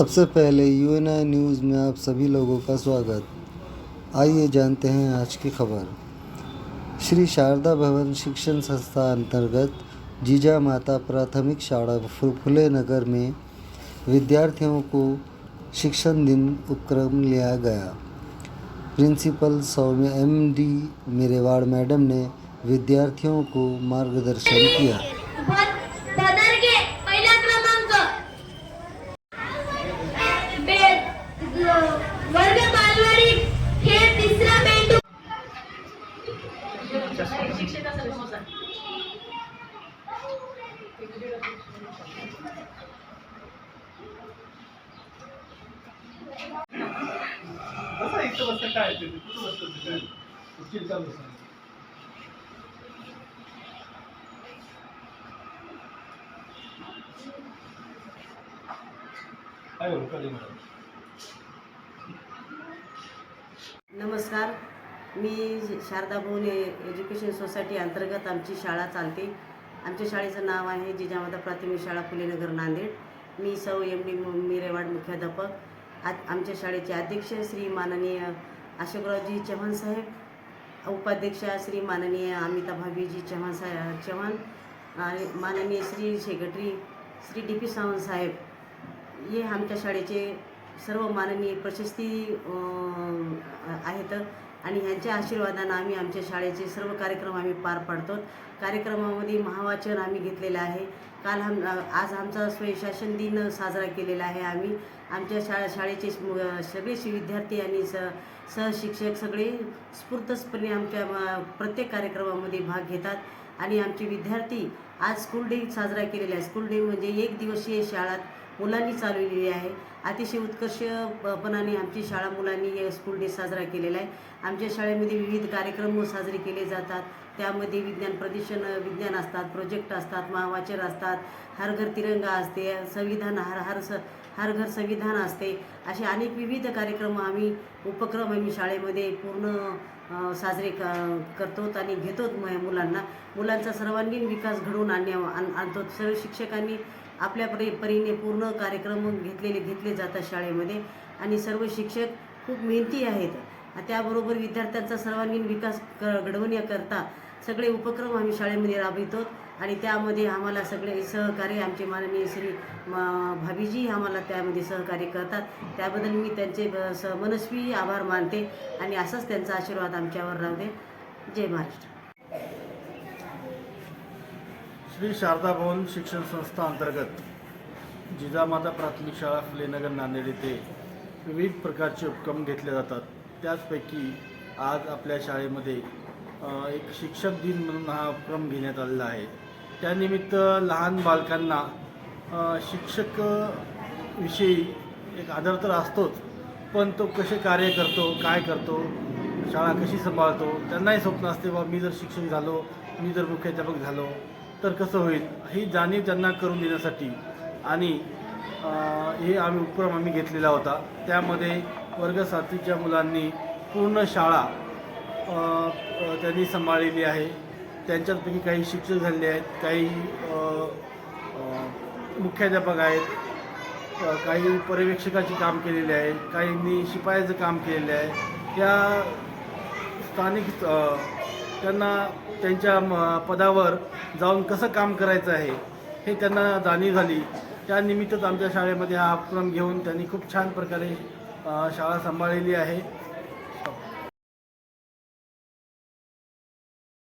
सबसे पहले Uni news में आप सभी लोगों का स्वागत। आइए जानते हैं आज की खबर। श्री शारदा भवन शिक्षण संस्था अंतर्गत जीजा माता प्राथमिक शाला फुले नगर में विद्यार्थियों को शिक्षण दिन उपक्रम लिया गया। Principal Saumya M D Merewad madam ने विद्यार्थियों को मार्गदर्शन किया। बसतं काय ते कुठं बसतं ते काय नमस्कार. मी शारदा भुवन एज्युकेशन सोसायटी अंतर्गत आमची शाळा चालते. आमच्या शाळेचं नाव आहे जिजामाता प्राथमिक शाळा फुलेनगर नांदेड. मी सौ एम डी मिरेवाड मुख्याध्यापक. आ आमच्या शाळेचे अध्यक्ष श्री माननीय अशोकरावजी चव्हाण साहेब उपाध्यक्ष श्री माननीय अमिता भाभीजी चव्हाण साहेब चव्हाण आणि माननीय Shri secretary Shri D P Sawant साहेब. हे आमच्या शाळेचे सर्व माननीय प्रशस्ती आहेत. आणि ह्यांच्या आशीर्वादानं आम्ही आमच्या शाळेचे सर्व कार्यक्रम आम्ही पार पाडतो. कार्यक्रमामध्ये महावाचन आम्ही घेतलेलं आहे. काल हम आज आमचा स्वयंशासन दिन साजरा केलेला आहे आम्ही. आमच्या शाळा शाळेचे मु- सगळे विद्यार्थी आणि स सहशिक्षक सगळे स्फूर्तसपणे आमच्या प्रत्येक कार्यक्रमामध्ये भाग घेतात. आणि आमचे विद्यार्थी आज स्कूल डे साजरा केलेला आहे. स्कूल डे म्हणजे एक दिवसीय शाळा मुलांनी चालवलेली आहे. अतिशय उत्कर्षपणाने आमची शाळा मुलांनी स्कूल डे साजरा केलेला आहे. आमच्या शाळेमध्ये विविध कार्यक्रम साजरे केले जातात. त्यामध्ये विज्ञान प्रदर्शन विज्ञान असतात प्रोजेक्ट असतात महावाचर असतात हर घर तिरंगा असते संविधान हर हर स हर घर संविधान असते. असे अनेक विविध कार्यक्रम आम्ही उपक्रम आम्ही शाळेमध्ये पूर्ण साजरे क करतो आणि घेतो मुलांना. मुलांचा सर्वांगीण विकास घडवून आणण्या आण- आणतो. सर्व शिक्षकांनी आपल्या परी परीने पूर्ण कार्यक्रम घेतलेले घेतले जातात शाळेमध्ये. आणि सर्व शिक्षक खूप मेहनती आहेत. त्याबरोबर विद्यार्थ्यांचा सर्वांगीण विकास क घडवण्याकरता सगळे उपक्रम आम्ही शाळेमध्ये राबवितो आणि त्यामध्ये आम्हाला सगळे सहकार्य आमचे माननीय श्री म- भाभीजी आम्हाला त्यामध्ये सहकार्य करतात. त्याबद्दल मी त्यांचे ब- स मनस्वी आभार मानते आणि असाच त्यांचा आशीर्वाद आमच्यावर राहू दे. जय महाराष्ट्र. श्री शारदा भवन शिक्षण संस्था अंतर्गत जिजामाता प्राथमिक शाळा फुलेनगर नांदेड येथे विविध प्रकारचे उपक्रम घेतले जातात. त्याचपैकी आज आपल्या शाळेमध्ये एक शिक्षक दिन म्हणून हा उपक्रम घेण्यात आलेला आहे. त्यानिमित्त लहान बालकांना शिक्षक विषयी एक आदर तर असतोच पण तो कसे कार्य करतो काय करतो शाळा कशी सांभाळतो त्यांनाही स्वप्न असते बा मी जर शिक्षक झालो मी जर मुख्याध्यापक झालो तर कसं होईल? ही जाणीव त्यांना करून देण्यासाठी. आणि हे आम्ही उपक्रम आम्ही घेतलेला होता. त्यामध्ये वर्ग साथीच्या मुलांनी पूर्ण शाळा त्यांनी सांभाळलेली आहे. त्यांच्यापैकी काही शिक्षक झालेले आहेत काही मुख्याध्यापक आहेत काही पर्यवेक्षकाचे काम केलेले आहे काहींनी शिपायाचं काम केलेलं आहे. या स्थानिक त्यांना त्यांच्या पदावर जाऊन कसं काम करायचं आहे हे त्यांना जाणीव झाली. त्यानिमित्तच आमच्या शाळेमध्ये हा उपक्रम घेऊन त्यांनी खूप छान प्रकारे शाळा सांभाळलेली आहे.